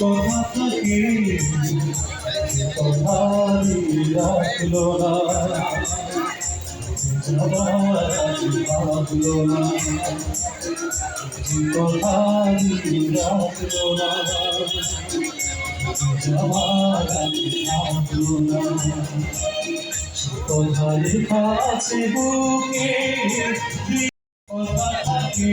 কথা থাকে কথা ভাবলো না কথা রাখল না ভাবলো না কথা লেখা আছে বুকে কথা থাকে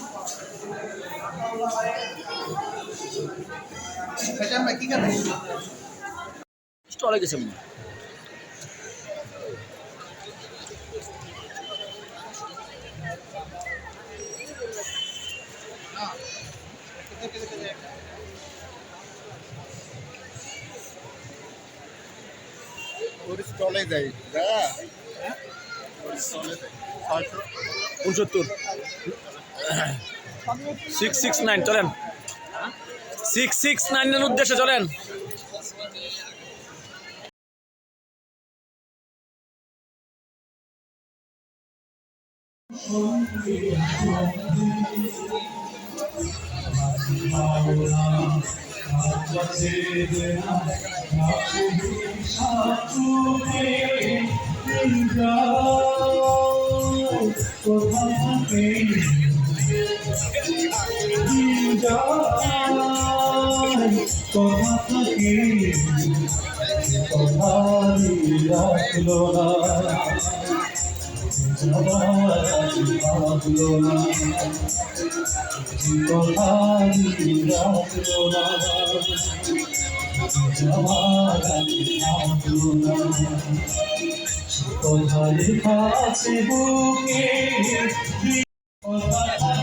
স্টলে গেছে। ওর স্টলে যাই যা ওর স্টলে যাই। ছয়শো উনসত্তর। সিক্স সিক্স নাইন চলেন। সিক্স সিক্স নাইনের উদ্দেশ্যে চলেন। কথা থাকে কথা রাখল না ভাবলো না বুকে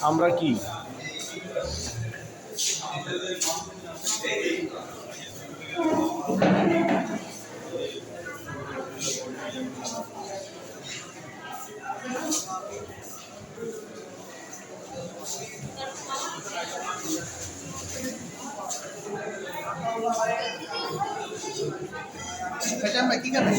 দিন যায় কথা থাকে দিন যায় ভিআইপি আমরা কি কি খাবে